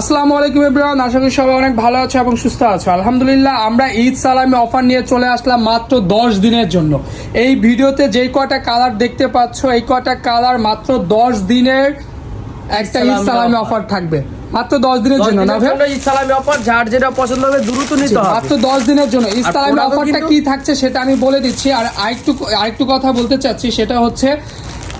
আসসালামু আলাইকুম এভরিওয়ান আশা করি সবাই অনেক ভালো আছে এবং সুস্থ আছে। আলহামদুলিল্লাহ আমরা ঈদ সালামি অফার নিয়ে চলে আসলাম মাত্র দশ দিনের জন্য। এই ভিডিওতে যেই কয়টা কালার দেখতে পাচ্ছ এই কয়টা কালার মাত্র দশ দিনের একটা ঈদ সালামি অফার থাকবে। মাত্র দশ দিনের জন্য না ভাই? ঈদ সালামি অফার যার যেটা পছন্দ হবে দ্রুত নিতে হবে। মাত্র দশ দিনের জন্য। ইসলামী অফারটা কি থাকছে সেটা আমি বলে দিচ্ছি। আর আরেকটু আরেকটু কথা বলতে চাচ্ছি সেটা হচ্ছে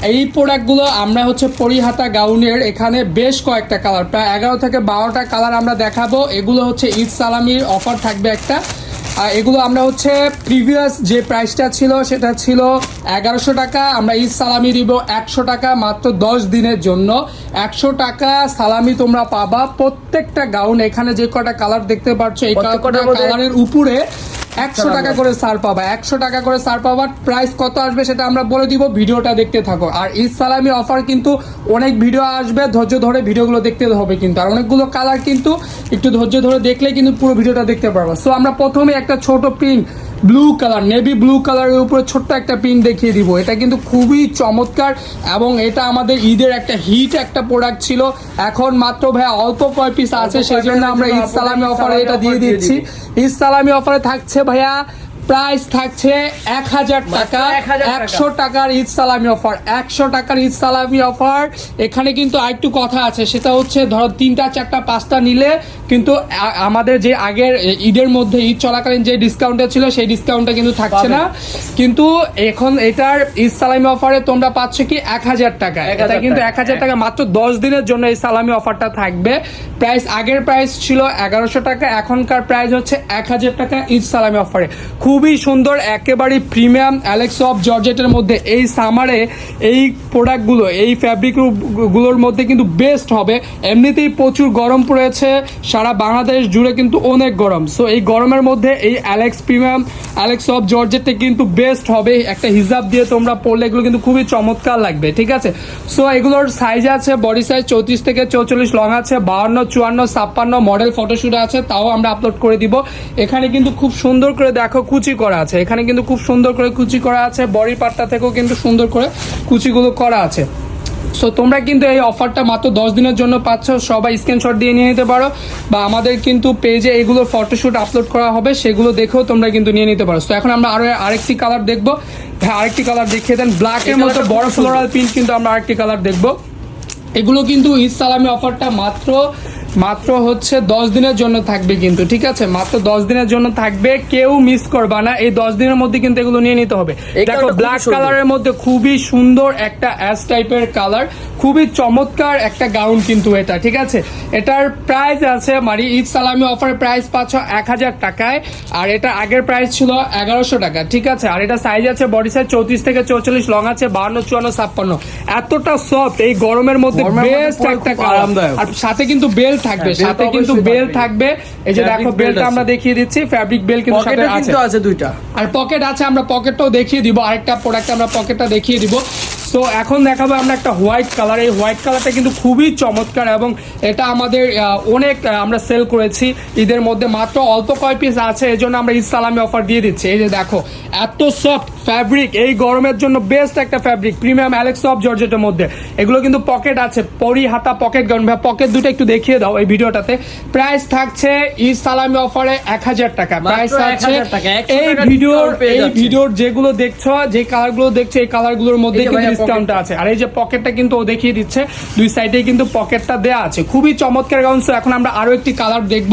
এই প্রোডাক্টগুলো আমরা হচ্ছে পরিহাতা গাউনের এখানে বেশ কয়েকটা কালার প্রায় এগারো থেকে বারোটা কালার আমরা দেখাবো। এগুলো হচ্ছে ঈদ সালামির অফার থাকবে একটা। আর এগুলো আমরা হচ্ছে প্রিভিয়াস যে প্রাইসটা ছিল সেটা ছিল এগারোশো টাকা। আমরা ঈদ সালামি দিব একশো টাকা মাত্র দশ দিনের জন্য। একশো টাকা সালামি তোমরা পাবা প্রত্যেকটা গাউন এখানে যে কটা কালার দেখতে পাচ্ছ এই মধ্যে- কালারের উপরে একশো টাকা করে সার পাবা একশো টাকা করে সার পাবার প্রাইস কত আসবে সেটা আমরা বলে দিব ভিডিওটা দেখতে থাকো। আর ঈদ সালামি অফার কিন্তু অনেক ভিডিও আসবে ধৈর্য ধরে ভিডিওগুলো দেখতে হবে কিন্তু। আর অনেকগুলো কালার কিন্তু একটু ধৈর্য ধরে দেখলে কিন্তু পুরো ভিডিওটা দেখতে পারব। সো আমরা প্রথমে একটা ছোট print blue colour navy blue কালারের উপরে ছোট্ট একটা প্রিন্ট দেখিয়ে দিব। এটা কিন্তু খুবই চমৎকার এবং এটা আমাদের ঈদের একটা হিট একটা প্রোডাক্ট ছিল। এখন মাত্র ভাই অল্প কয় পিস আছে অল্প সেই জন্য আমরা ঈদ সালামি অফারে এটা দিয়ে দিয়ে দিচ্ছি। ঈদ সালামি অফারে থাকছে ভাইয়া প্রাইস থাকছে এক হাজার টাকা। একশো টাকার ঈদ সালামি অফার। একশো টাকার ঈদ সালামি অফার। এখানে কিন্তু আরেকটু কথা আছে সেটা হচ্ছে ধরো তিনটা চারটা পাঁচটা নিলে কিন্তু আমাদের যে আগের ঈদের মধ্যে ঈদ চলাকালীন যে ডিসকাউন্টটা ছিল সেই ডিসকাউন্টটা কিন্তু থাকছে না। কিন্তু এখন এটার ঈদ সালামি অফারে তোমরা পাচ্ছ কি এক হাজার টাকা। এটা কিন্তু এক হাজার টাকা মাত্র দশ দিনের জন্য এই সালামি অফারটা থাকবে। প্রাইস আগের প্রাইস ছিল এগারোশো টাকা এখনকার প্রাইস হচ্ছে এক হাজার টাকা ঈদ সালামি অফারে। খুবই সুন্দর একেবারে প্রিমিয়াম অ্যালেক্স অফ জর্জেটের মধ্যে। এই সামারে এই প্রোডাক্টগুলো এই ফ্যাব্রিকগুলোর মধ্যে কিন্তু বেস্ট হবে। এমনিতেই প্রচুর গরম পড়েছে, সারা বাংলাদেশ জুড়ে কিন্তু অনেক গরম। সো এই গরমের মধ্যে এই অ্যালেক্স প্রিমিয়াম অ্যালেক্স অফ জর্জেটটা কিন্তু বেস্ট হবে। একটা হিসাব দিয়ে তোমরা পড়লে এগুলো কিন্তু খুবই চমৎকার লাগবে, ঠিক আছে? সো এগুলোর সাইজ আছে বডি সাইজ চৌত্রিশ থেকে চৌচল্লিশ লং আছে, বাহান্ন, চুয়ান্ন, ছাপ্পান্ন মডেল ফটোশুট আছে, তাও আমরা আপলোড করে দিব। এখানে কিন্তু খুব সুন্দর করে দেখো কুচি করা আছে। এখানে কিন্তু খুব সুন্দর করে কুচি করা আছে। বডি পার্টটা থেকেও কিন্তু সুন্দর করে কুচিগুলো করা আছে। সো তোমরা কিন্তু এই অফারটা মাত্র দশ দিনের জন্য পাচ্ছ। সবাই স্ক্রিনশট দিয়ে নিয়ে নিতে পারো। বা আমাদের কিন্তু পেজে এগুলো ফটোশ্যুট আপলোড করা হবে সেগুলো দেখেও তোমরা কিন্তু নিয়ে নিতে পারো। তো এখন আমরা আরও আরেকটি কালার দেখব। হ্যাঁ আরেকটি কালার দেখিয়ে দেন। ব্ল্যাকের মতো বড় ফ্লোরাল প্রিন্ট কিন্তু আমরা আরেকটি কালার দেখব। এগুলো কিন্তু ঈদ সালামি অফারটা মাত্র মাত্র হচ্ছে দশ দিনের জন্য থাকবে কিন্তু ঠিক আছে? মাত্র দশ দিনের জন্য থাকবে কেউ মিস করবা না। এই দশ দিনের মধ্যে কিন্তু এগুলো নিয়ে নিতে হবে। দেখো ব্ল্যাক। কালারের মধ্যে খুবই সুন্দর একটা অ্যাশ টাইপের কালার খুবই চমৎকার একটা গাউন কিন্তু এটা ঠিক আছে? এটার প্রাইস আছে মানে ঈদ সালামি অফার প্রাইস পাচ্ছ এক হাজার টাকায় আর এটা আগের প্রাইস ছিল এগারোশো টাকা ঠিক আছে? আর এটা সাইজ আছে বডি সাইজ চৌত্রিশ থেকে চৌচল্লিশ লং আছে বাহান্ন চুয়ান্ন ছাপ্পান্ন। এতটা সফট এই গরমের মধ্যে বেস্ট একটা আরামদায়ক। আর সাথে কিন্তু বেল থাকবে হ্যাঁ, সাথে কিন্তু বেল থাকবে। এই যে দেখো বেলটা আমরা দেখিয়ে দিচ্ছি ফ্যাব্রিক বেল কিন্তু সাথে আছে। আছে দুইটা। আর পকেট আছে আমরা পকেটটাও দেখিয়ে দিব আরেকটা প্রোডাক্ট আমরা পকেটটা দেখিয়ে দিব। সো এখন দেখাবো আমরা একটা হোয়াইট কালার এই হোয়াইট কালারটা কিন্তু খুবই চমৎকার এবং এটা আমাদের অনেক আমরা সেল করেছি। ঈদের মধ্যে মাত্র অল্প কয় পিস আছে এই জন্য আমরা ঈদ সালামি অফার দিয়ে দিচ্ছি। এই যে দেখো এত সফট ফ্যাব্রিক এই গরমের জন্য বেস্ট একটা ফ্যাব্রিক প্রিমিয়াম অ্যালেক্স অফ জর্জেটের মধ্যে। এগুলো কিন্তু পকেট আছে পরি হাতা পকেট গাউন ভাই পকেট দুটো একটু দেখিয়ে দাও এই ভিডিওটাতে। প্রাইস থাকছে ঈদ সালামি অফারে এক হাজার টাকা। প্রাইস মাত্র আছে 1000 টাকা, 100 এই ভিডিওর এই ভিডিওর যেগুলো দেখছ যে কালারগুলো দেখছ এই কালারগুলোর মধ্যে কিন্তু ভাইয়া ডিসকাউন্ট আছে। আর এই যে পকেটটা কিন্তু ও দেখিয়ে দিচ্ছে দুই সাইডে কিন্তু পকেটটা দেয়া আছে। খুবই চমৎকার গাউন সো এখন আমরা আরও একটি কালার দেখব।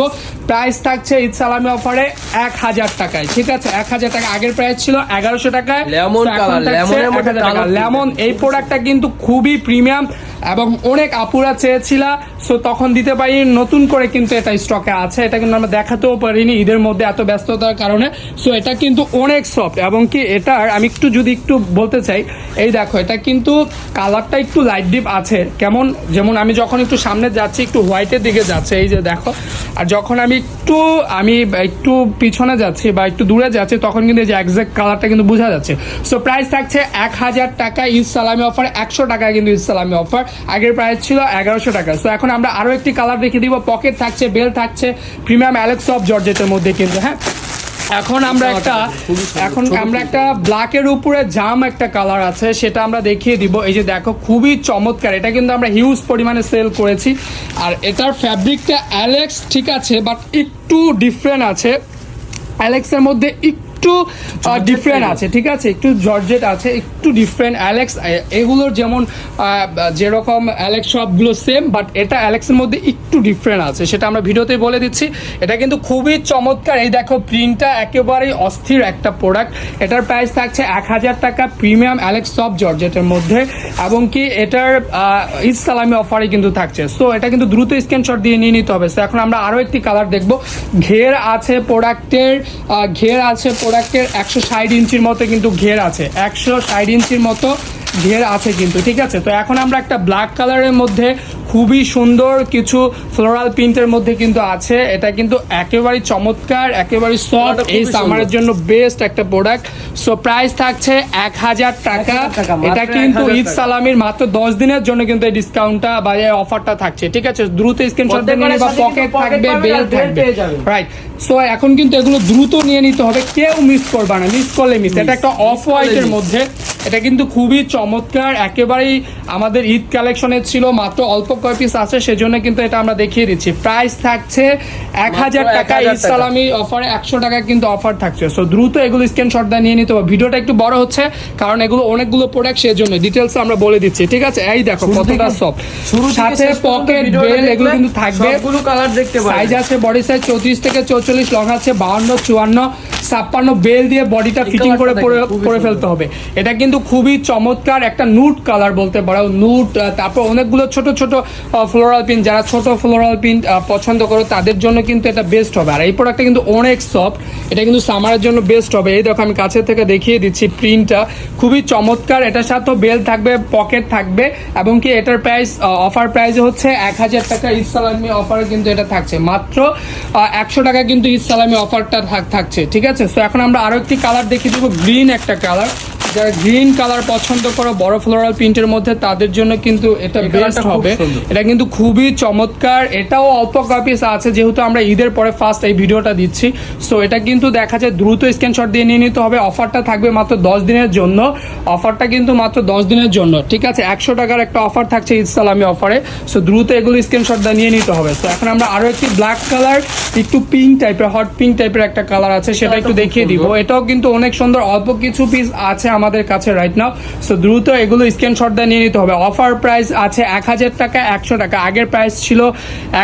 প্রাইস থাকছে ঈদ সালামি অফারে এক হাজার টাকায়। ঠিক আছে এক হাজার টাকা। আগের প্রাইস ছিল এগারোশো টাকায়। লেমন So এখন colour, থাকছে lemon এর মধ্যে 1000 টাকা। colour লেমন এই প্রোডাক্টটা কিন্তু খুবই প্রিমিয়াম এবং অনেক আপুরা চেয়েছিল সো তখন দিতে পারি নতুন করে কিন্তু এটা স্টকে আছে, এটা কিন্তু আমরা দেখাতেও পারিনি ঈদের মধ্যে এত ব্যস্ততার কারণে সো এটা কিন্তু অনেক সফট এবং কি এটার, আমি একটু যদি একটু বলতে চাই, এই দেখো, এটা কিন্তু কালারটা একটু লাইট ডিপ আছে, কেমন, যেমন আমি যখন একটু সামনে যাচ্ছি, একটু হোয়াইটের দিকে যাচ্ছে, এই যে দেখো, আর যখন আমি একটু আমি একটু পিছনে যাচ্ছি বা একটু দূরে যাচ্ছি, তখন কিন্তু এই যে একজ্যাক্ট কালারটা কিন্তু বোঝা যাচ্ছে। সো প্রাইস থাকছে এক হাজার টাকা ঈদ সালামি অফার একশো টাকা কিন্তু ঈদ সালামি অফার আগের প্রাইস ছিল এগারোশো টাকা। সো এখন আমরা আরও একটি কালার দেখিয়ে দিব। পকেট থাকছে বেল থাকছে প্রিমিয়াম অ্যালেক্স অফ জর্জেটের মধ্যে কিন্তু হ্যাঁ? এখন আমরা একটা, এখন আমরা একটা ব্ল্যাকের উপরে জাম একটা কালার আছে, সেটা আমরা দেখিয়ে দিব। এই যে দেখো, খুবই চমৎকার। এটা কিন্তু আমরা হিউজ পরিমাণে সেল করেছি। আর এটার ফ্যাব্রিকটা অ্যালেক্স ঠিক আছে বাট একটু ডিফারেন্ট আছে। অ্যালেক্সের মধ্যে একটু ডিফারেন্ট আছে ঠিক আছে? একটু জর্জেট আছে একটু ডিফারেন্ট অ্যালেক্স এগুলোর যেমন যেরকম অ্যালেক্স সবগুলো সেম বাট এটা অ্যালেক্সের মধ্যে একটু ডিফারেন্ট আছে সেটা আমরা ভিডিওতে বলে দিচ্ছি। এটা কিন্তু খুবই চমৎকার। এই দেখো প্রিন্টটা একেবারেই অস্থির একটা প্রোডাক্ট এটার প্রাইস থাকছে এক হাজার টাকা প্রিমিয়াম অ্যালেক্স সব জর্জেটের মধ্যে এবং কি এটার ঈদ সালামি অফারে কিন্তু থাকছে। সো এটা কিন্তু দ্রুত স্ক্রিনশট দিয়ে নিয়ে নিতে হবে। সো এখন আমরা আরও একটি কালার দেখব। ঘের আছে প্রোডাক্টের ঘের আছে প্রোডাক্টের একশো ষাট ইঞ্চির মতো কিন্তু ঘের আছে। একশো ষাট ইঞ্চির মতো ঘের আছে কিন্তু ঠিক আছে? তো এখন আমরা একটা ব্ল্যাক কালারের মধ্যে খুবই সুন্দর কিছু ফ্লোরাল প্রিন্টের মধ্যে কিন্তু আছে। এটা কিন্তু একেবারেই চমৎকার একেবারেই সফট এই সামারের জন্য বেস্ট একটা প্রোডাক্ট সো প্রাইস থাকছে এক হাজার টাকা। 1000 টাকা, মাত্র এটা কিন্তু ঈদ সালামির মাত্র দশ দিনের জন্য কিন্তু এই ডিসকাউন্টটা বা এই অফারটা থাকছে। ঠিক আছে? দ্রুত স্ক্রিনশট নিয়ে বা পকেট থাকবে বেল থাকবে। রাইট সো এখন কিন্তু এগুলো দ্রুত নিয়ে নিতে হবে। কেউ মিস করবে না। মিস করলে মিস এটা একটা অফ হোয়াইটের। মধ্যে। এটা কিন্তু খুবই চমৎকার। একেবারেই আমাদের ঈদ কালেকশনের ছিল মাত্র অল্প কয় পিস আছে সেজন্য কিন্তু এটা আমরা দেখিয়ে দিচ্ছি। প্রাইস থাকছে এক হাজার টাকা 1000 ঈদ সালামি অফারে একশো টাকা কিন্তু অফার থাকছে। সো দ্রুত এগুলো স্ক্রিনশট দিয়ে নিয়ে নিতে হবে। ভিডিওটা একটু বড় হচ্ছে কারণ এগুলো অনেকগুলো প্রোডাক্ট সেজন্য ডিটেলস আমরা বলে দিচ্ছি। ঠিক আছে? এই দেখো কতটা সব শুরু সাথে পকেট বেল এগুলো কিন্তু থাকবে। সবগুলো কালার দেখতে সাইজ আছে বডি সাইজ চৌত্রিশ থেকে চৌচল্লিশ লং আছে বাউন্ন চুয়ান্ন ছাপ্পান্ন বেল দিয়ে বডিটা ফিটিং করে পরে করে ফেলতে হবে। এটা কিন্তু খুবই চমৎকার একটা নুট কালার বলতে পারো। নুট তারপর অনেকগুলো ছোট ছোট ফ্লোরাল পিন যারা ছোট ফ্লোরাল পিন পছন্দ করো, তাদের জন্য কিন্তু এটা বেস্ট হবে। আর এই প্রোডাক্টটা কিন্তু অনেক সফট এটা কিন্তু সামারের জন্য বেস্ট হবে। এই দেখো, আমি কাছে থেকে দেখিয়ে দিচ্ছি প্রিন্টটা খুবই চমৎকার, এটার সাথে বেল থাকবে পকেট থাকবে, এবং কি এটার প্রাইস অফার প্রাইস হচ্ছে এক হাজার টাকা ঈদ সালামি অফার কিন্তু এটা থাকছে। মাত্র একশো টাকা কিন্তু ঈদ সালামি অফারটা থাকছে, ঠিক আছে? সো এখন আমরা আরও একটি কালার দেখিয়ে দেবো। গ্রিন একটা কালার যারা গ্রিন কালার পছন্দ করো বড় ফ্লোরাল প্রিন্টের মধ্যে তাদের জন্য কিন্তু এটা বেস্ট হবে। এটা কিন্তু খুবই চমৎকার। এটাও অল্প কপিস আছে যেহেতু আমরা ঈদের পরে ফার্স্ট এই ভিডিওটা দিচ্ছি। সো এটা কিন্তু দেখা যায় দ্রুত স্ক্রিনশট দিয়ে নিয়ে নিতে হবে। অফারটা থাকবে মাত্র দশ দিনের জন্য। অফারটা কিন্তু মাত্র দশ দিনের জন্য। ঠিক আছে একশো টাকার একটা অফার থাকছে ঈদ সালামি অফারে সো দ্রুত এগুলো স্ক্রিনশট দিয়ে নিয়ে নিতে হবে। তো এখন আমরা আরও একটি ব্ল্যাক কালার একটু পিঙ্ক টাইপের হট পিঙ্ক টাইপের একটা কালার আছে সেটা একটু দেখিয়ে দিব। এটাও কিন্তু অনেক সুন্দর। অল্প কিছু পিস আছে আমাদের কাছে রাইট নাও সো দ্রুত এগুলো স্ক্রিনশট দিয়ে নিয়ে নিতে হবে। অফার প্রাইস আছে এক হাজার টাকা, একশো টাকা। আগের প্রাইস ছিল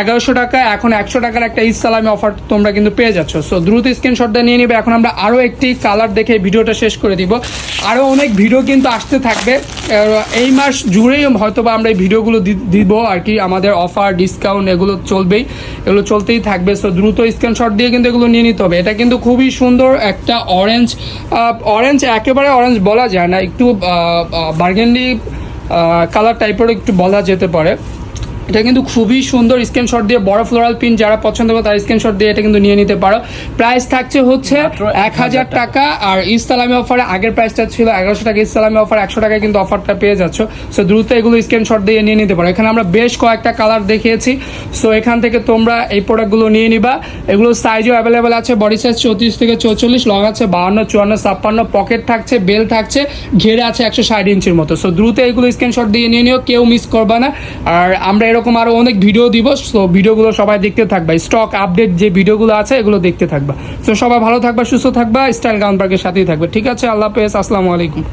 এগারোশো টাকা, এখন একশো টাকার একটা ঈদ সালামি অফার তোমরা কিন্তু পেয়ে যাচ্ছ। সো দ্রুত স্ক্রিনশট দিয়ে নিয়ে নিবে। এখন আমরা আরও একটি কালার দেখে ভিডিওটা শেষ করে দিব। আরও অনেক ভিডিও কিন্তু আসতে থাকবে। এই মাস জুড়েই হয়তো বা আমরা এই ভিডিওগুলো দিব আর কি। আমাদের অফার ডিসকাউন্ট এগুলো চলবেই। এগুলো চলতেই থাকবে। সো দ্রুত স্ক্রিনশট দিয়ে কিন্তু এগুলো নিয়ে নিতে হবে। এটা কিন্তু খুবই সুন্দর একটা অরেঞ্জ অরেঞ্জ একেবারে অরেঞ্জ বলা যায় না একটু বার্গেন্ডি কালার টাইপেরও একটু বলা যেতে পারে। এটা কিন্তু খুবই সুন্দর স্ক্রিনশট দিয়ে বড় ফ্লোরাল পিন যারা পছন্দ করে তারা স্ক্রিনশট দিয়ে এটা কিন্তু নিয়ে নিতে পারো। প্রাইস থাকছে হচ্ছে এক হাজার টাকা। আর ইসলামী অফারে আগের প্রাইসটা ছিল এগারোশো টাকা ইসলামী অফার একশো টাকায় কিন্তু অফারটা পেয়ে যাচ্ছ। সো দ্রুত এগুলো স্ক্রিনশট দিয়ে নিয়ে নিতে পারো। এখানে আমরা বেশ কয়েকটা কালার দেখিয়েছি। সো এখান থেকে তোমরা এই প্রোডাক্টগুলো নিয়ে নিবা। এগুলো সাইজও অ্যাভেলেবেল আছে বডি সাইজ চৌত্রিশ থেকে চৌচল্লিশ লং আছে বাহান্ন চুয়ান্ন ছাপ্পান্ন পকেট থাকছে বেল থাকছে ঘেরে আছে একশো ষাট ইঞ্চির মতো। সো দ্রুত এগুলো স্ক্রিনশট দিয়ে নিয়ে নিও কেউ মিস করবে না। আর আমরা এরকম আরও অনেক ভিডিও দিব সো ভিডিওগুলো সবাই দেখতে থাকবা। স্টক আপডেট যে ভিডিওগুলো আছে, এগুলো দেখতে থাকবা। তো সবাই ভালো থাকবা, সুস্থ থাকবা স্টাইল গাউনবার্গের সাথেই থাকবে। ঠিক আছে, আল্লাহ হাফেজ, আসসালামু আলাইকুম।